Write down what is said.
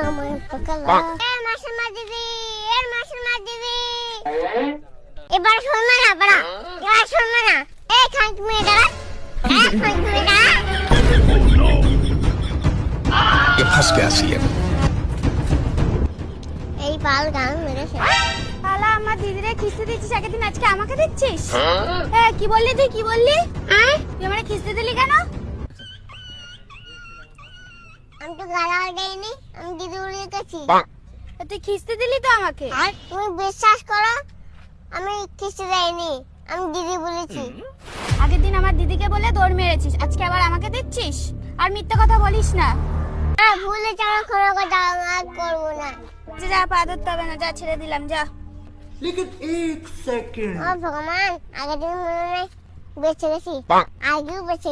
আমার পাকালা এ মাসিমা দিদি এ মাসিমা দিদি এবার শুনবে না বড়া এবার শুনবে না এই খান তুমি দাঁড়া এই খান তুমি দাঁড়া ये फंस गया सीएम এই পাল গান মেরেছে শালা আমার দিদিরে খিস্তি দিচ্ছিস আগের দিন আজকে আমাকে দিচ্ছিস এ কি বললি তুই কি বললি তুই আমাকে খিস্তি দিলি কেন আমি তো গালাও দেইনি আমি তুই খিস্তি দিলি তো আমাকে? তুমি বিশ্বাস করো আমি খিস্তি দেয়নি আমি দিদি বলেছি। আগের দিন আমার দিদিকে বলে দৌড় মেরেছিস আজকে আবার আমাকে দিচ্ছিস? আর মিথ্যা কথা বলিস না। হ্যাঁ ভুলে কোনো কথা করব না। যা পা ধরতে হবে না যা ছেড়ে দিলাম যা। ভগবান দিন মনে বেঁচে গেছি। আগেও বেঁচে